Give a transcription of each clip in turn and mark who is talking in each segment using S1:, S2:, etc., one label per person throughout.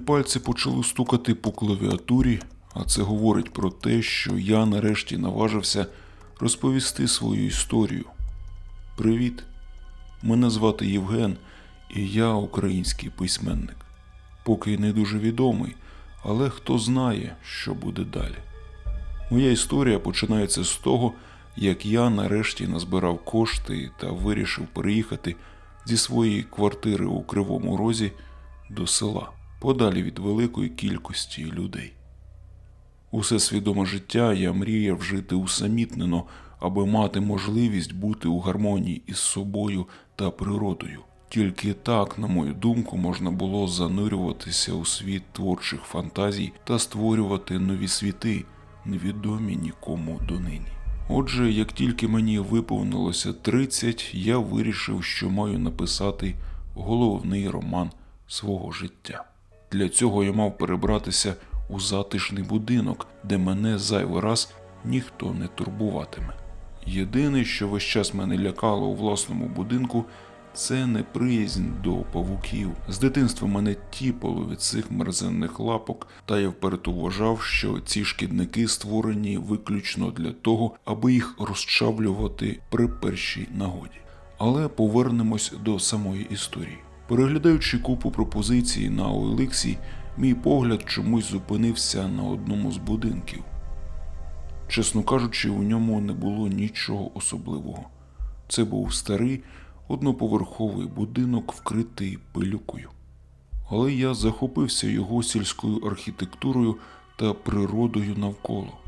S1: Пальці почали стукати по клавіатурі, а це говорить про те, що я нарешті наважився розповісти свою історію. Привіт! Мене звати Євген, і я український письменник. Поки не дуже відомий, але хто знає, що буде далі. Моя історія починається з того, як я нарешті назбирав кошти та вирішив переїхати зі своєї квартири у Кривому Розі до села, подалі від великої кількості людей. Усе свідоме життя я мріяв жити усамітнено, аби мати можливість бути у гармонії із собою та природою. Тільки так, на мою думку, можна було занурюватися у світ творчих фантазій та створювати нові світи, невідомі нікому донині. Отже, як тільки мені виповнилося 30, я вирішив, що маю написати головний роман свого життя. Для цього я мав перебратися у затишний будинок, де мене зайвий раз ніхто не турбуватиме. Єдине, що весь час мене лякало у власному будинку, це неприязнь до павуків. З дитинства мене тіпало від цих мерзенних лапок, та я вперто вважав, що ці шкідники створені виключно для того, аби їх розчавлювати при першій нагоді. Але повернемось до самої історії. Переглядаючи купу пропозицій на OLX, мій погляд чомусь зупинився на одному з будинків. Чесно кажучи, у ньому не було нічого особливого. Це був старий одноповерховий будинок, вкритий пилюкою. Але я захопився його сільською архітектурою та природою навколо.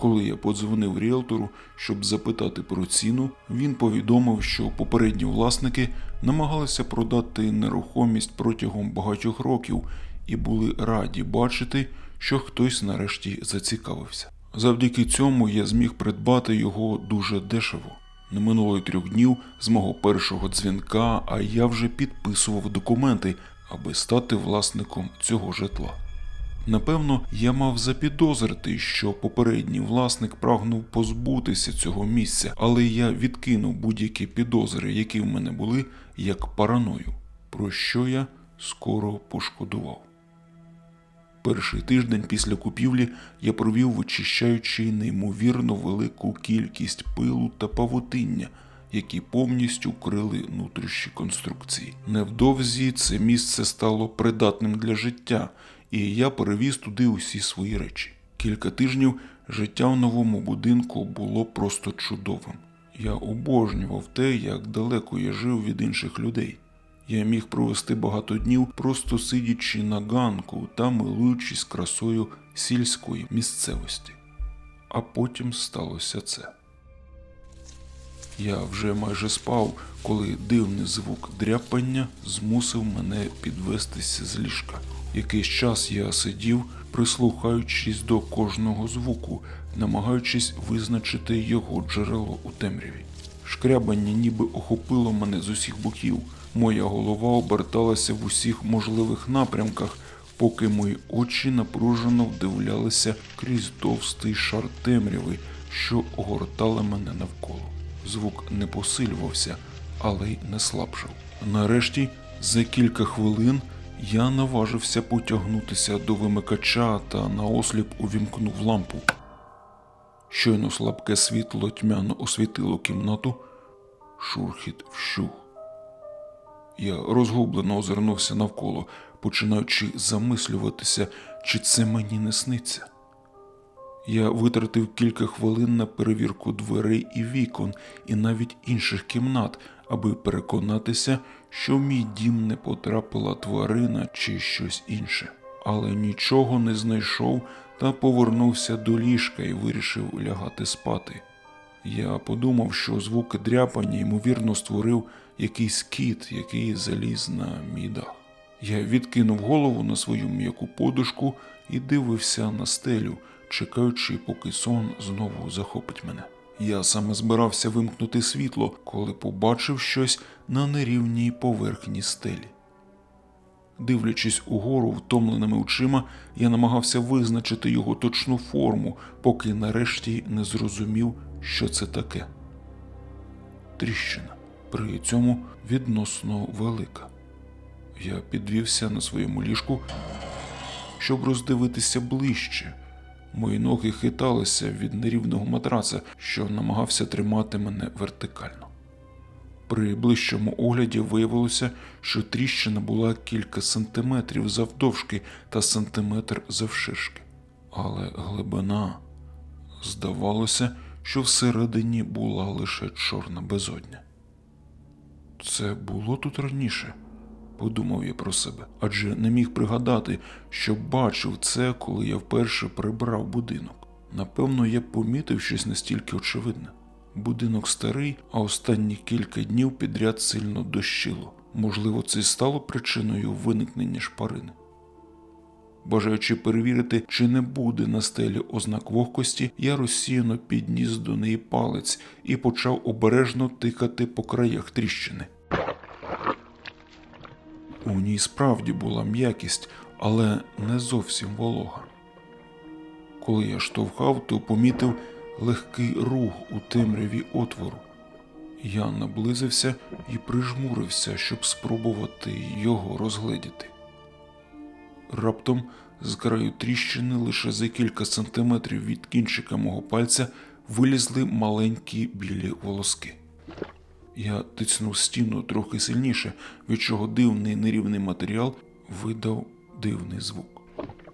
S1: Коли я подзвонив ріелтору, щоб запитати про ціну, він повідомив, що попередні власники намагалися продати нерухомість протягом багатьох років і були раді бачити, що хтось нарешті зацікавився. Завдяки цьому я зміг придбати його дуже дешево. Не минуло й трьох днів з мого першого дзвінка, а я вже підписував документи, аби стати власником цього житла. Напевно, я мав запідозрити, що попередній власник прагнув позбутися цього місця, але я відкинув будь-які підозри, які в мене були, як параною, про що я скоро пошкодував. Перший тиждень після купівлі я провів вичищаючи неймовірно велику кількість пилу та павутиння, які повністю крили внутрішні конструкції. Невдовзі це місце стало придатним для життя, і я перевіз туди усі свої речі. Кілька тижнів життя в новому будинку було просто чудовим. Я обожнював те, як далеко я жив від інших людей. Я міг провести багато днів, просто сидячи на ганку та милуючись красою сільської місцевості. А потім сталося це. Я вже майже спав, коли дивний звук дряпання змусив мене підвестися з ліжка. Якийсь час я сидів, прислухаючись до кожного звуку, намагаючись визначити його джерело у темряві. Шкрябання ніби охопило мене з усіх боків. Моя голова оберталася в усіх можливих напрямках, поки мої очі напружено вдивлялися крізь товстий шар темряви, що огортала мене навколо. Звук не посилювався, але й не слабшав. Нарешті, за кілька хвилин, я наважився потягнутися до вимикача та наосліп увімкнув лампу. Щойно слабке світло тьмяно освітило кімнату, шурхіт вщух. Я розгублено озирнувся навколо, починаючи замислюватися, чи це мені не сниться. Я витратив кілька хвилин на перевірку дверей і вікон, і навіть інших кімнат, аби переконатися, що в мій дім не потрапила тварина чи щось інше. Але нічого не знайшов та повернувся до ліжка і вирішив лягати спати. Я подумав, що звуки дряпання ймовірно створив якийсь кіт, який заліз на мій дах. Я відкинув голову на свою м'яку подушку і дивився на стелю, чекаючи, поки сон знову захопить мене. Я саме збирався вимкнути світло, коли побачив щось на нерівній поверхні стелі. Дивлячись угору втомленими очима, я намагався визначити його точну форму, поки нарешті не зрозумів, що це таке. Тріщина, при цьому відносно велика. Я підвівся на своєму ліжку, щоб роздивитися ближче. Мої ноги хиталися від нерівного матраца, що намагався тримати мене вертикально. При ближчому огляді виявилося, що тріщина була кілька сантиметрів завдовжки та сантиметр завширшки. Але глибина здавалося, що всередині була лише чорна безодня. Це було тут раніше, подумав я про себе, адже не міг пригадати, що бачив це, коли я вперше прибрав будинок. Напевно, я помітив щось настільки очевидне. Будинок старий, а останні кілька днів підряд сильно дощило. Можливо, це й стало причиною виникнення шпарини. Бажаючи перевірити, чи не буде на стелі ознак вогкості, я розсіяно підніс до неї палець і почав обережно тикати по краях тріщини. У ній справді була м'якість, але не зовсім волога. Коли я штовхав, то помітив легкий рух у темряві отвору. Я наблизився і прижмурився, щоб спробувати його розгледіти. Раптом з краю тріщини лише за кілька сантиметрів від кінчика мого пальця вилізли маленькі білі волоски. Я тицнув стіну трохи сильніше, від чого дивний нерівний матеріал видав дивний звук.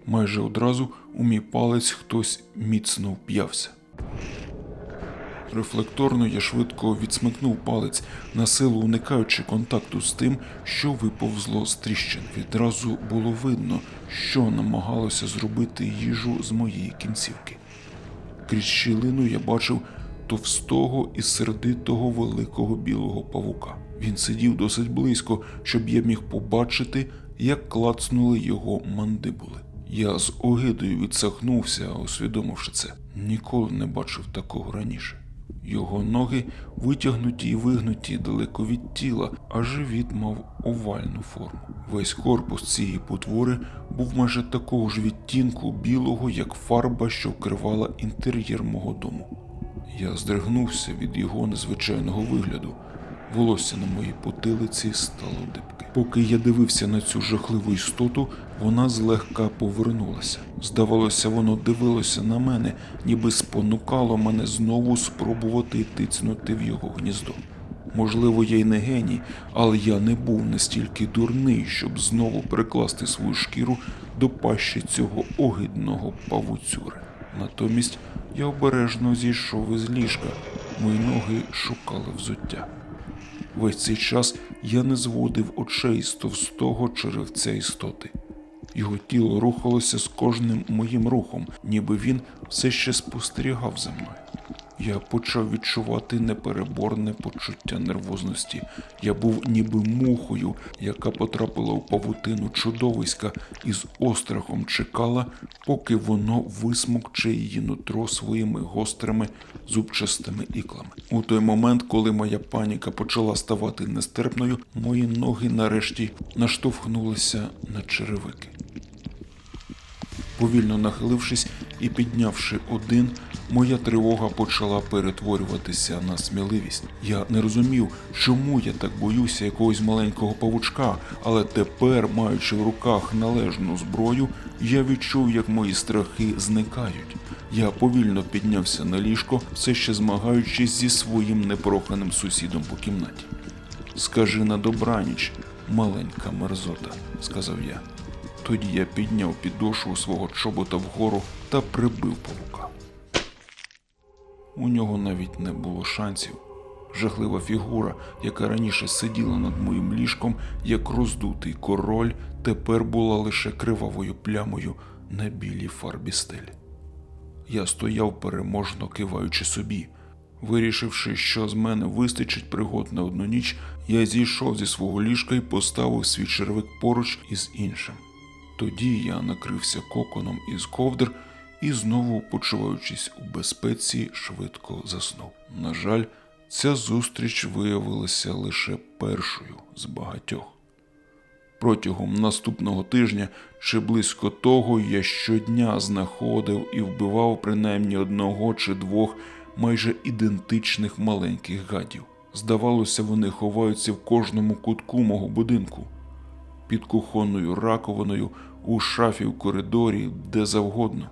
S1: Майже одразу у мій палець хтось міцно вп'явся. Рефлекторно я швидко відсмикнув палець, на силу уникаючи контакту з тим, що виповзло з тріщин. Відразу було видно, що намагалося зробити їжу з моєї кінцівки. Крізь щілину я бачив товстого і сердитого великого білого павука. Він сидів досить близько, щоб я міг побачити, як клацнули його мандибули. Я з огидою відсахнувся, усвідомивши це. Ніколи не бачив такого раніше. Його ноги витягнуті і вигнуті далеко від тіла, а живіт мав овальну форму. Весь корпус цієї потвори був майже такого ж відтінку білого, як фарба, що вкривала інтер'єр мого дому. Я здригнувся від його незвичайного вигляду. Волосся на моїй потилиці стало дибки. Поки я дивився на цю жахливу істоту, вона злегка повернулася. Здавалося, воно дивилося на мене, ніби спонукало мене знову спробувати тицнути в його гніздо. Можливо, я й не геній, але я не був настільки дурний, щоб знову прикласти свою шкіру до пащі цього огидного павуцюри. Натомість я обережно зійшов із ліжка, мої ноги шукали взуття. Весь цей час я не зводив очей з товстого черевця істоти. Його тіло рухалося з кожним моїм рухом, ніби він все ще спостерігав за мною. Я почав відчувати непереборне почуття нервозності. Я був ніби мухою, яка потрапила у павутину чудовиська і з острахом чекала, поки воно висмокче її нутро своїми гострими зубчастими іклами. У той момент, коли моя паніка почала ставати нестерпною, мої ноги нарешті наштовхнулися на черевики. Повільно нахилившись і піднявши один, моя тривога почала перетворюватися на сміливість. Я не розумів, чому я так боюся якогось маленького павучка, але тепер, маючи в руках належну зброю, я відчув, як мої страхи зникають. Я повільно піднявся на ліжко, все ще змагаючись зі своїм непроханим сусідом по кімнаті. Скажи на добраніч, маленька мерзота, сказав я. Тоді я підняв підошву свого чобота вгору та прибив павука. У нього навіть не було шансів. Жахлива фігура, яка раніше сиділа над моїм ліжком, як роздутий король, тепер була лише кривавою плямою на білій фарбі стелі. Я стояв переможно киваючи собі. Вирішивши, що з мене вистачить пригод на одну ніч, я зійшов зі свого ліжка і поставив свій червик поруч із іншим. Тоді я накрився коконом із ковдр і знову, почуваючись у безпеці, швидко заснув. На жаль, ця зустріч виявилася лише першою з багатьох. Протягом наступного тижня чи близько того я щодня знаходив і вбивав принаймні одного чи двох майже ідентичних маленьких гадів. Здавалося, вони ховаються в кожному кутку мого будинку. під кухонною раковиною, у шафі в коридорі, де завгодно.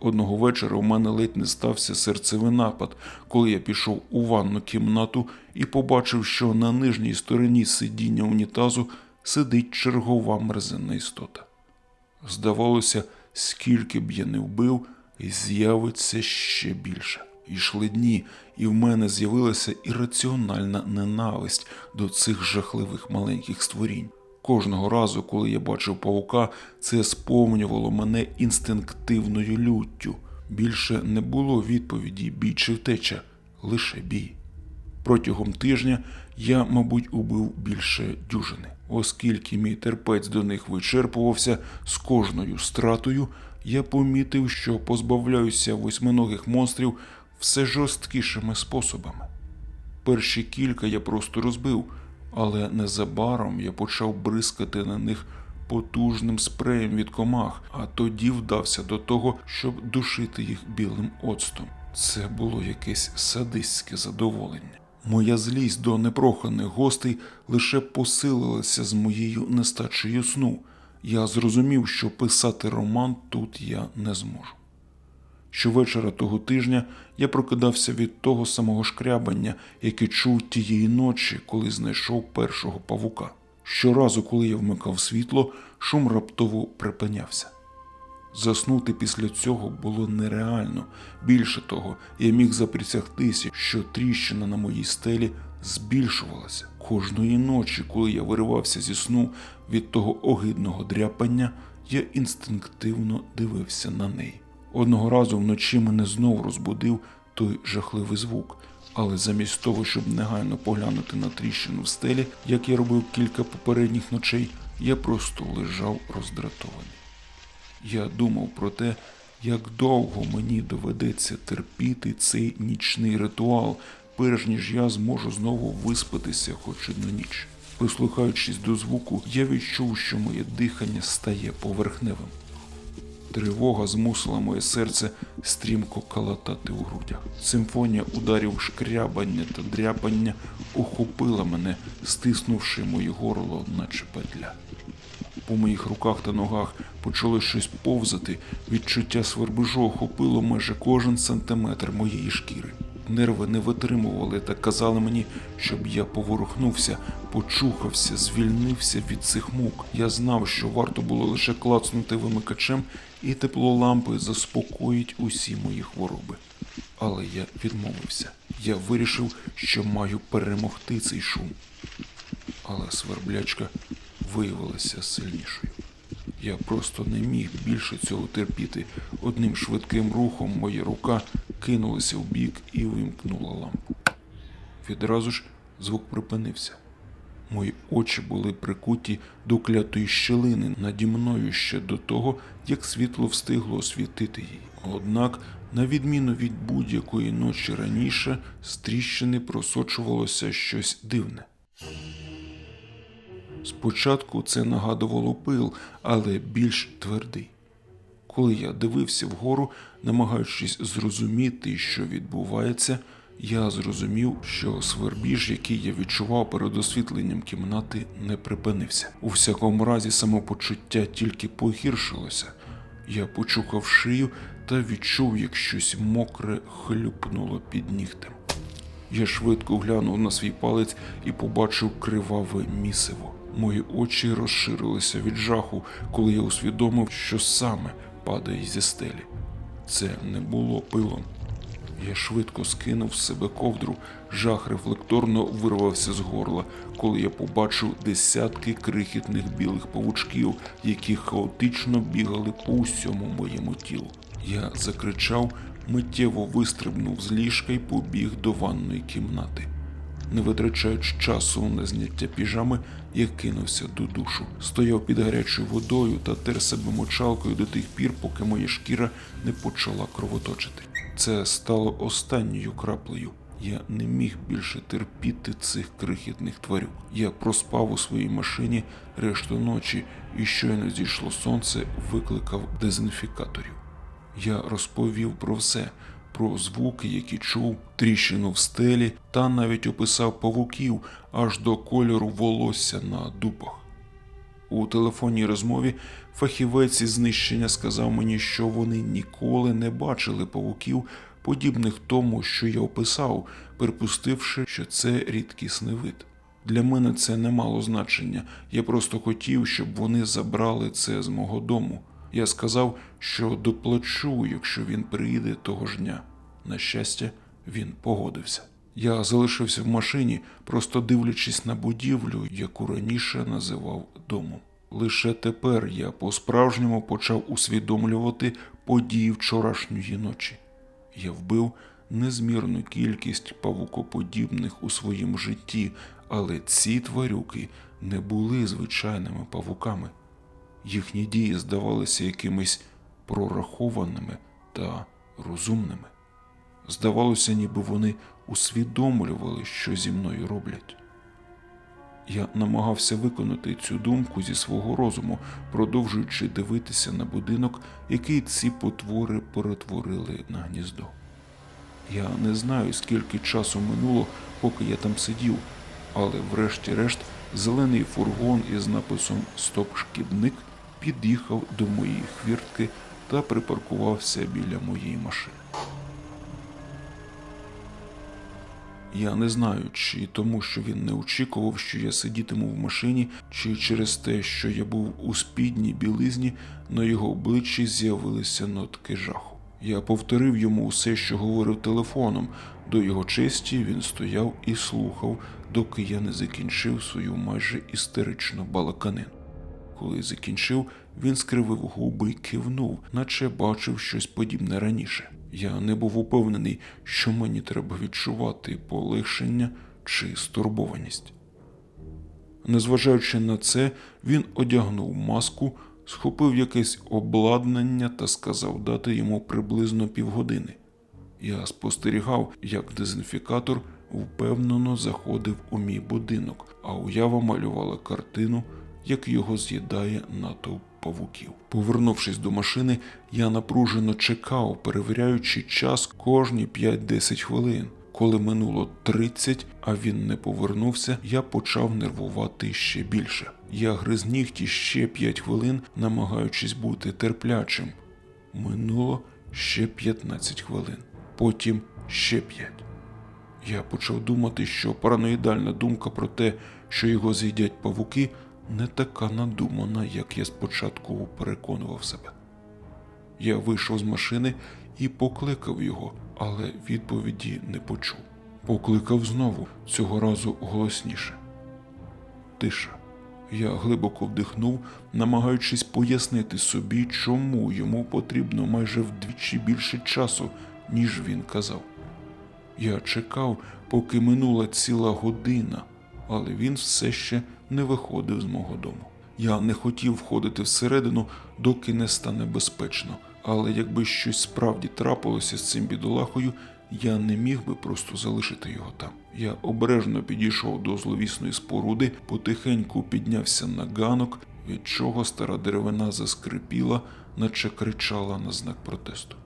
S1: Одного вечора у мене ледь не стався серцевий напад, коли я пішов у ванну кімнату і побачив, що на нижній стороні сидіння унітазу сидить чергова мерзенна істота. Здавалося, скільки б я не вбив, з'явиться ще більше. Йшли дні, і в мене з'явилася ірраціональна ненависть до цих жахливих маленьких створінь. Кожного разу, коли я бачив павука, це сповнювало мене інстинктивною люттю. Більше не було відповіді бій чи втеча, лише бій. Протягом тижня я, мабуть, убив більше дюжини, оскільки мій терпець до них вичерпувався з кожною стратою, я помітив, що позбавляюся восьминогих монстрів все жорсткішими способами. Перші кілька я просто розбив, але незабаром я почав бризкати на них потужним спреєм від комах, а тоді вдався до того, щоб душити їх білим оцтом. Це було якесь садистське задоволення. Моя злість до непроханих гостей лише посилилася з моєю нестачею сну. Я зрозумів, що писати роман тут я не зможу. Щовечора того тижня я прокидався від того самого шкрябання, яке чув тієї ночі, коли знайшов першого павука. Щоразу, коли я вмикав світло, шум раптово припинявся. Заснути після цього було нереально. Більше того, я міг заприсягтися, що тріщина на моїй стелі збільшувалася. Кожної ночі, коли я виривався зі сну від того огидного дряпання, я інстинктивно дивився на неї. Одного разу вночі мене знов розбудив той жахливий звук, але замість того, щоб негайно поглянути на тріщину в стелі, як я робив кілька попередніх ночей, я просто лежав роздратований. Я думав про те, як довго мені доведеться терпіти цей нічний ритуал, перш ніж я зможу знову виспатися хоч одну ніч. Прислухаючись до звуку, я відчув, що моє дихання стає поверхневим. Тривога змусила моє серце стрімко калатати у грудях. Симфонія ударів шкрябання та дряпання охопила мене, стиснувши моє горло, наче петля. По моїх руках та ногах почало щось повзати, відчуття свербежу охопило майже кожен сантиметр моєї шкіри. Нерви не витримували та казали мені, щоб я поворухнувся, почухався, звільнився від цих мук. Я знав, що варто було лише клацнути вимикачем, і тепло лампи заспокоїть усі мої хвороби. Але я відмовився. Я вирішив, що маю перемогти цей шум. Але сверблячка виявилася сильнішою. Я просто не міг більше цього терпіти. Одним швидким рухом моя рука кинулася в бік і вимкнула лампу. Відразу ж звук припинився. Мої очі були прикуті до клятої щелини наді мною ще до того, як світло встигло освітити її. Однак, на відміну від будь-якої ночі раніше, з тріщини просочувалося щось дивне. Спочатку це нагадувало пил, але більш твердий. Коли я дивився вгору, намагаючись зрозуміти, що відбувається, я зрозумів, що свербіж, який я відчував перед освітленням кімнати, не припинився. У всякому разі, самопочуття тільки погіршилося. Я почухав шию та відчув, як щось мокре хлюпнуло під нігтем. Я швидко глянув на свій палець і побачив криваве місиво. Мої очі розширилися від жаху, коли я усвідомив, що саме падає зі стелі. Це не було пилом. Я швидко скинув з себе ковдру, жах рефлекторно вирвався з горла, коли я побачив десятки крихітних білих павучків, які хаотично бігали по усьому моєму тілу. Я закричав, миттєво вистрибнув з ліжка і побіг до ванної кімнати. Не витрачаючи часу на зняття піжами, я кинувся до душу. Стояв під гарячою водою та тер себе мочалкою до тих пір, поки моя шкіра не почала кровоточити. Це стало останньою краплею. Я не міг більше терпіти цих крихітних тварюк. Я проспав у своїй машині решту ночі і щойно зійшло сонце, викликав дезінфікаторів. Я розповів про все, про звуки, які чув, тріщину в стелі, та навіть описав павуків аж до кольору волосся на дупах. У телефонній розмові фахівець із знищення сказав мені, що вони ніколи не бачили павуків, подібних тому, що я описав, припустивши, що це рідкісний вид. Для мене це не мало значення. Я просто хотів, щоб вони забрали це з мого дому. Я сказав, що доплачу, якщо він приїде того ж дня. На щастя, він погодився. Я залишився в машині, просто дивлячись на будівлю, яку раніше називав домом. Лише тепер я по-справжньому почав усвідомлювати події вчорашньої ночі. Я вбив незмірну кількість павукоподібних у своєму житті, але ці тварюки не були звичайними павуками. Їхні дії здавалися якимись прорахованими та розумними. Здавалося, ніби вони усвідомлювали, що зі мною роблять. Я намагався виконати цю думку зі свого розуму, продовжуючи дивитися на будинок, який ці потвори перетворили на гніздо. Я не знаю, скільки часу минуло, поки я там сидів, але врешті-решт зелений фургон із написом Стоп шкідник під'їхав до моєї хвіртки та припаркувався біля моєї машини. Я не знаю, чи тому, що він не очікував, що я сидітиму в машині, чи через те, що я був у спідній білизні, на його обличчі з'явилися нотки жаху. Я повторив йому усе, що говорив телефоном. До його честі він стояв і слухав, доки я не закінчив свою майже істеричну балаканину. Коли закінчив, він скривив губи й кивнув, наче бачив щось подібне раніше. Я не був упевнений, що мені треба відчувати полегшення чи стурбованість. Незважаючи на це, він одягнув маску, схопив якесь обладнання та сказав дати йому приблизно півгодини. Я спостерігав, як дезінфікатор впевнено заходив у мій будинок, а уява малювала картину, як його з'їдає натовп павуків. Повернувшись до машини, я напружено чекав, перевіряючи час кожні 5-10 хвилин. Коли минуло 30, а він не повернувся, я почав нервувати ще більше. Я гриз нігті ще 5 хвилин, намагаючись бути терплячим. Минуло ще 15 хвилин, потім ще 5. Я почав думати, що параноїдальна думка про те, що його з'їдять павуки, не така надумана, як я спочатку переконував себе. Я вийшов з машини і покликав його, але відповіді не почув. Покликав знову, цього разу голосніше. Тиша. Я глибоко вдихнув, намагаючись пояснити собі, чому йому потрібно майже вдвічі більше часу, ніж він казав. Я чекав, поки минула ціла година, але він все ще не виходив з мого дому. Я не хотів входити всередину, доки не стане безпечно, але якби щось справді трапилося з цим бідолахою, я не міг би просто залишити його там. Я обережно підійшов до зловісної споруди, потихеньку піднявся на ганок, від чого стара деревина заскрипіла, наче кричала на знак протесту.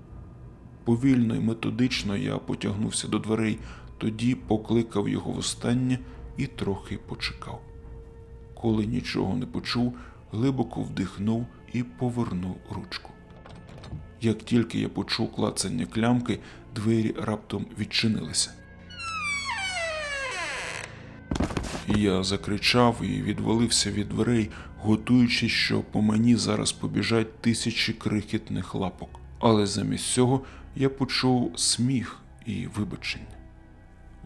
S1: Повільно і методично я потягнувся до дверей, тоді покликав його востаннє і трохи почекав. Коли нічого не почув, глибоко вдихнув і повернув ручку. Як тільки я почув клацання клямки, двері раптом відчинилися. Я закричав і відвалився від дверей, готуючись, що по мені зараз побіжать тисячі крихітних лапок. Але замість цього я почув сміх і вибачення.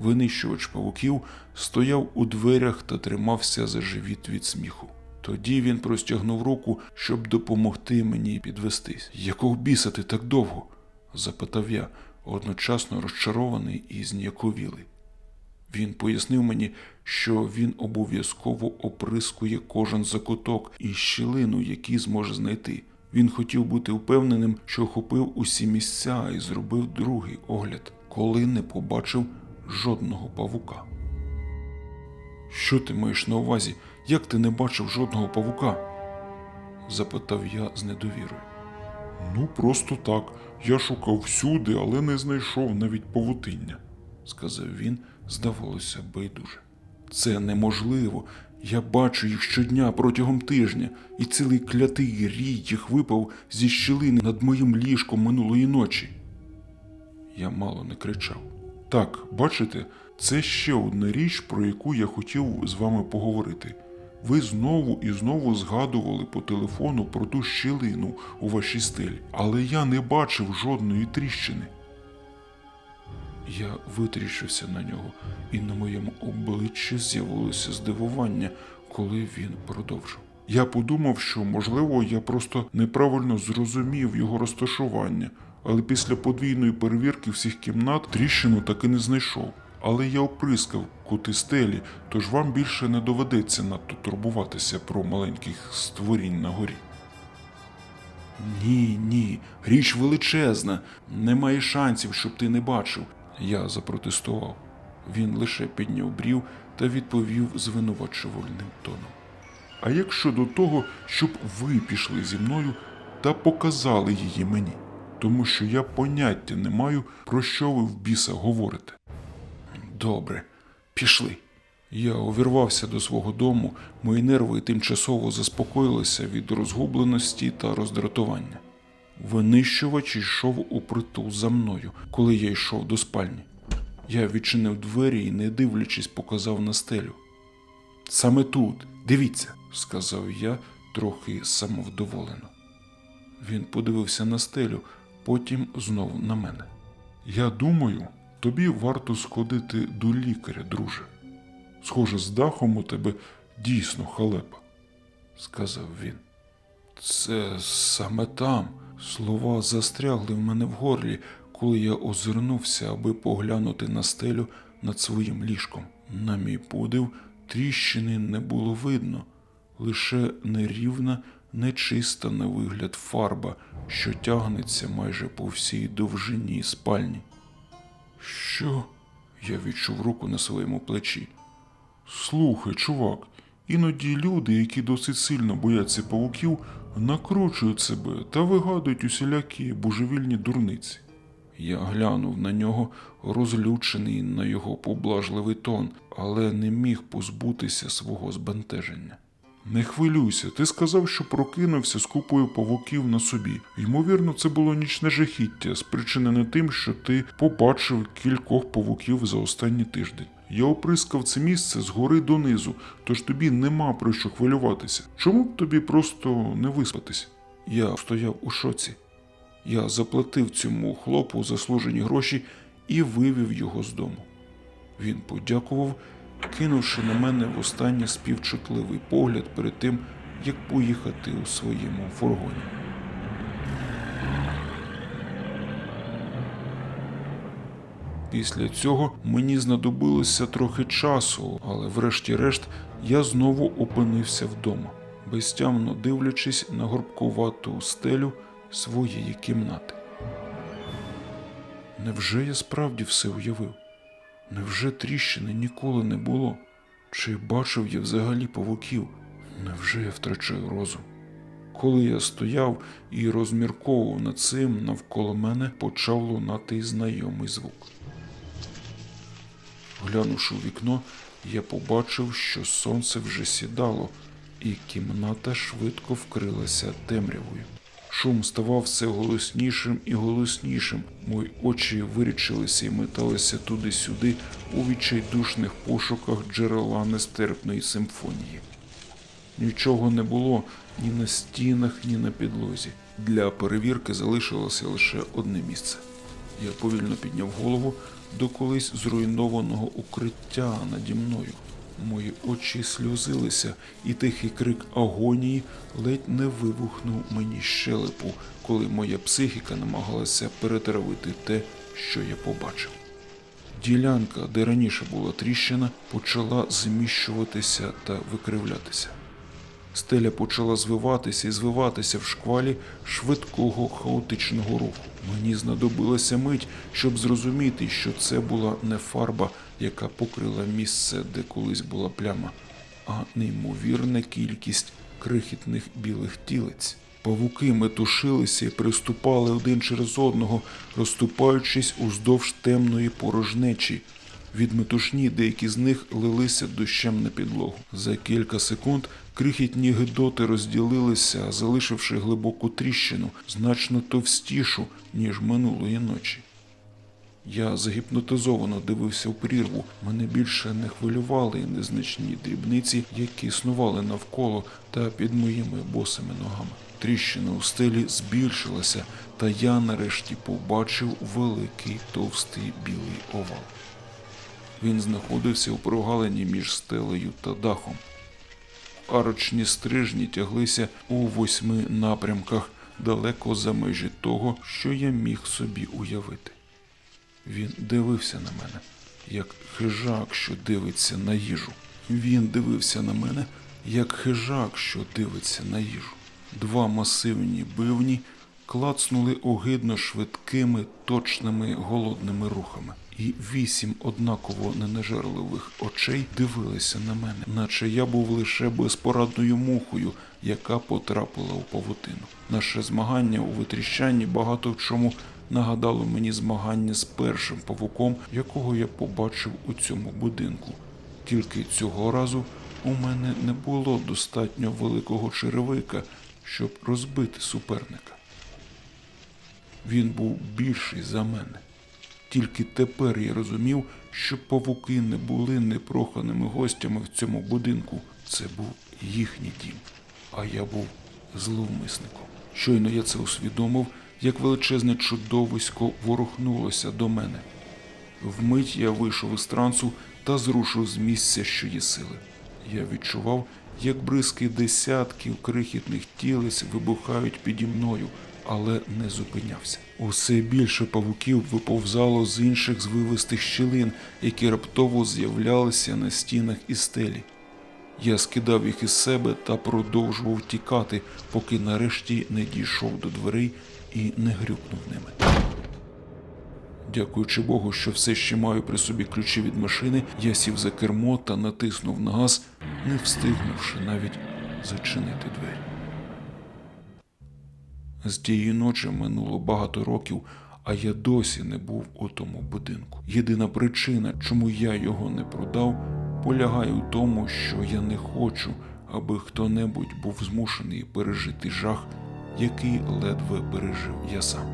S1: Винищувач павуків стояв у дверях та тримався за живіт від сміху. Тоді він простягнув руку, щоб допомогти мені підвестись. Якого біса ти так довго? запитав я, одночасно розчарований і зніяковілий. Він пояснив мені, що він обов'язково оприскує кожен закуток і щілину, які зможе знайти. Він хотів бути впевненим, що охопив усі місця і зробив другий огляд, коли не побачив жодного павука. Що ти маєш на увазі? Як ти не бачив жодного павука? запитав я з недовірою. Ну, просто так. Я шукав всюди, але не знайшов навіть павутиння, сказав він, здавалося, байдуже. Це неможливо. Я бачу їх щодня протягом тижня, і цілий клятий рій їх випав зі щілини над моїм ліжком минулої ночі. Я мало не кричав. Так, бачите, це ще одна річ, про яку я хотів з вами поговорити. Ви знову і знову згадували по телефону про ту щілину у вашій стелі, але я не бачив жодної тріщини. Я витріщився на нього, і на моєму обличчі з'явилося здивування, коли він продовжив. Я подумав, що, можливо, я просто неправильно зрозумів його розташування, але після подвійної перевірки всіх кімнат тріщину так і не знайшов. Але я оприскав кути стелі, тож вам більше не доведеться надто турбуватися про маленьких створінь на горі. Ні, ні, річ величезна. Немає шансів, щоб ти не бачив. Я запротестував. Він лише підняв брів та відповів звинувачувальним тоном. А як щодо того, щоб ви пішли зі мною та показали її мені, тому що я поняття не маю, про що ви в біса говорите. Добре, пішли. Я увірвався до свого дому, мої нерви тимчасово заспокоїлися від розгубленості та роздратування. Винищувач йшов у притул за мною, коли я йшов до спальні. Я відчинив двері і, не дивлячись, показав на стелю. Саме тут, дивіться, сказав я трохи самовдоволено. Він подивився на стелю, потім знов на мене. Я думаю, тобі варто сходити до лікаря, друже. Схоже, з дахом у тебе дійсно халепа, сказав він. Це саме там. Слова застрягли в мене в горлі, коли я озирнувся, аби поглянути на стелю над своїм ліжком. На мій подив, тріщини не було видно, лише нерівна, нечиста на вигляд фарба, що тягнеться майже по всій довжині спальні. Що? Я відчув руку на своєму плечі. Слухай, чувак, іноді люди, які досить сильно бояться павуків, накручують себе та вигадують усілякі божевільні дурниці. Я глянув на нього, розлючений на його поблажливий тон, але не міг позбутися свого збентеження. Не хвилюйся, ти сказав, що прокинувся з купою павуків на собі. Ймовірно, це було нічне жахіття, спричинене тим, що ти побачив кількох павуків за останній тиждень. Я оприскав це місце згори донизу, тож тобі нема про що хвилюватися. Чому б тобі просто не виспатись? Я стояв у шоці. Я заплатив цьому хлопу заслужені гроші і вивів його з дому. Він подякував, кинувши на мене востаннє співчутливий погляд перед тим, як поїхати у своєму фургоні. Після цього мені знадобилося трохи часу, але врешті-решт я знову опинився вдома, безтямно дивлячись на горбкувату стелю своєї кімнати. Невже я справді все уявив? Невже тріщини ніколи не було? Чи бачив я взагалі павуків? Невже я втрачаю розум? Коли я стояв і розмірковував над цим, навколо мене почав лунати знайомий звук. Глянувши у вікно, я побачив, що сонце вже сідало, і кімната швидко вкрилася темрявою. Шум ставав все голоснішим і голоснішим. Мої очі вирічилися і металися туди-сюди у відчайдушних пошуках джерела нестерпної симфонії. Нічого не було ні на стінах, ні на підлозі. Для перевірки залишилося лише одне місце. Я повільно підняв голову до колись зруйнованого укриття наді мною. Мої очі сльозилися, і тихий крик агонії ледь не вибухнув мені щелепу, коли моя психіка намагалася перетравити те, що я побачив. Ділянка, де раніше була тріщина, почала зміщуватися та викривлятися. Стеля почала звиватися і звиватися в шквалі швидкого хаотичного руху. Мені знадобилася мить, щоб зрозуміти, що це була не фарба, яка покрила місце, де колись була пляма, а неймовірна кількість крихітних білих тілець. Павуки метушилися і приступали один через одного, розступаючись уздовж темної порожнечі, Від метушні деякі з них лилися дощем на підлогу. За кілька секунд крихітні гидоти розділилися, залишивши глибоку тріщину, значно товстішу, ніж минулої ночі. Я загіпнотизовано дивився в прірву. Мене більше не хвилювали незначні дрібниці, які існували навколо та під моїми босими ногами. Тріщина у стелі збільшилася, та я нарешті побачив великий товстий білий овал. Він знаходився у прогалині між стелею та дахом. Арочні стрижні тяглися у восьми напрямках далеко за межі того, що я міг собі уявити. Він дивився на мене, як хижак, що дивиться на їжу. Він дивився на мене, як хижак, що дивиться на їжу. Два масивні бивні клацнули огидно швидкими, точними голодними рухами. І вісім однаково ненажерливих очей дивилися на мене, наче я був лише безпорадною мухою, яка потрапила у павутину. Наше змагання у витріщанні багато в чому нагадало мені змагання з першим павуком, якого я побачив у цьому будинку. Тільки цього разу у мене не було достатньо великого черевика, щоб розбити суперника. Він був більший за мене. Тільки тепер я розумів, що павуки не були непроханими гостями в цьому будинку. Це був їхній дім, а я був зловмисником. Щойно я це усвідомив, як величезне чудовисько ворухнулося до мене. Вмить я вийшов із трансу та зрушив з місця, що є сили. Я відчував, як бризки десятків крихітних тілець вибухають піді мною, але не зупинявся. Усе більше павуків виповзало з інших звивистих щілин, які раптово з'являлися на стінах і стелі. Я скидав їх із себе та продовжував тікати, поки нарешті не дійшов до дверей і не грюкнув ними. Дякуючи Богу, що все ще маю при собі ключі від машини, я сів за кермо та натиснув на газ, не встигнувши навіть зачинити двері. З тієї ночі минуло багато років, а я досі не був у тому будинку. Єдина причина, чому я його не продав, полягає у тому, що я не хочу, аби хто-небудь був змушений пережити жах, який ледве пережив я сам.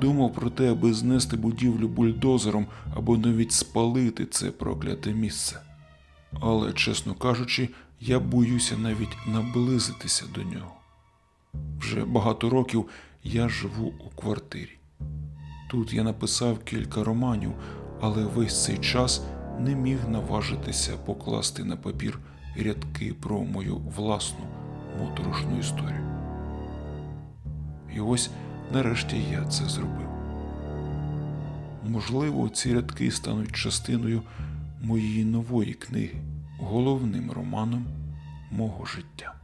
S1: Думав про те, аби знести будівлю бульдозером або навіть спалити це прокляте місце. Але, чесно кажучи, я боюся навіть наблизитися до нього. Вже багато років я живу у квартирі. Тут я написав кілька романів, але весь цей час не міг наважитися покласти на папір рядки про мою власну моторошну історію. І ось нарешті я це зробив. Можливо, ці рядки стануть частиною моєї нової книги, головним романом мого життя.